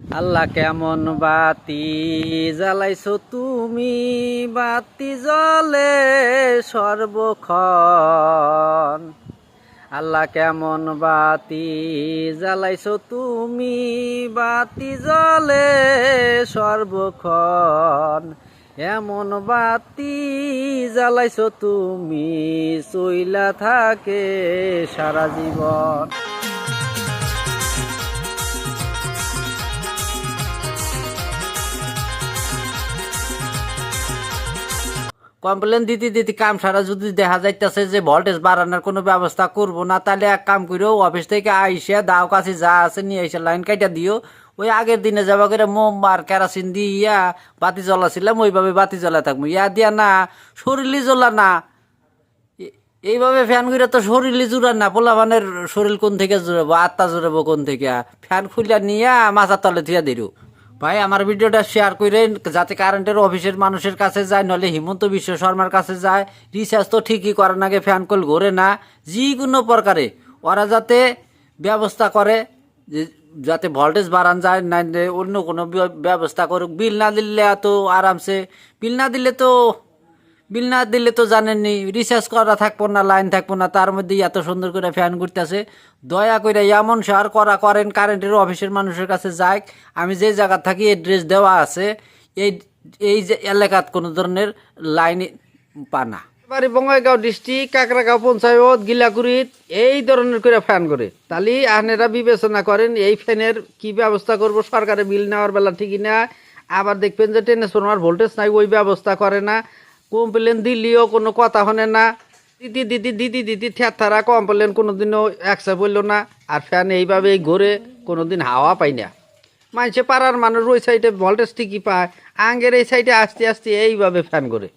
আল্লাহ কেমন বাতি জ্বালাইছো তুমি? বাতি জ্বলে সর্বক্ষণ। আল্লাহ কেমন বাতি জ্বালাইছো তুমি? বাতি জ্বলে সর্বক্ষণ। এমন বাতি জ্বালাইছো তুমি? চইলা থাকে সারা জীবন। কমপ্লেন দিতে দিতে কাম সারা যদি দেখা যাইতেছে যে ভোল্টেজ বাড়ানোর কোনো ব্যবস্থা করব না, তাহলে এক কাম করেও অফিস থেকে আইসে দাও, কাছে যা আছে নিয়ে এসে লাইন কাইটা দিও। ওই আগের দিনে যাবা করে মোম আর কেরাসিন দিয়ে ইয়া বাতি জ্বলাছিলাম, ওইভাবে বাতি জ্বলা থাকব। ইয়া দিয়া না, শরীরই জ্বলা না। এইভাবে ফ্যান ঘুরে তো শরীরই জুড়ান না পোলাবানের শরীর কোন থেকে জুড়াবো, আত্মা জুড়াবো কোন থেকে? ফ্যান খুলিয়া নিয়ে মাথার তলে থুয়া দিরু। ভাই, আমার ভিডিওটা শেয়ার করে যাতে কারেন্টের অফিসের মানুষের কাছে যায় নলে হিমন্ত বিশ্ব শর্মার কাছে যায়। রিচার্জ তো ঠিকই করার আগে ফ্যান কল ঘোরে না যে কোনো প্রকারে। ওরা যাতে ব্যবস্থা করে যাতে ভোল্টেজ বাড়ান যায় না অন্য কোনো ব্য- ব্যবস্থা করুক। বিল না দিলে এত আরামসে বিল না দিলে তো বিল না দিলে তো জানেননি রিচার্জ করা থাকব না লাইন থাকব না, তার মধ্যে এত সুন্দর করে ফ্যান ঘুরতেছে। দয়া করে এমন সার করা করেন কারেন্টের অফিসের মানুষের কাছে যাক আমি যে জায়গা থাকি এড্রেস দেওয়া আছে, এই এই যে এলাকাত কোনো ধরনের লাইন পানা এবারে বঙ্গাইগাঁও ডিস্ট্রিক্ট কাকরাগাঁও পঞ্চায়েত গিলাকুড়িত এই ধরনের করে ফ্যান করে তাহলে আহনেরা বিবেচনা করেন, এই ফ্যানের কি ব্যবস্থা করব, সরকারের বিল নেওয়ার বেলা ঠিকই না, আবার দেখবেন যে ট্রান্সফরমার ভোল্টেজ নাই, ওই ব্যবস্থা করে না। কমপ্লেন দিলেও কোনো কথা হনে না। দিদি দিদি দিদি দিদি থ্যাথারা কমপ্লেন কোনোদিনও অ্যাকসেপ্ট হইল না। আর ফ্যান এইভাবেই কোনো কোনোদিন হাওয়া পাই না। মানুষে পাড়ার মানুষ ওই সাইডে ভল্টেজ ঠিকই পায়। আঙ্গের এই সাইডে আস্তে আস্তে এইভাবে ফ্যান করে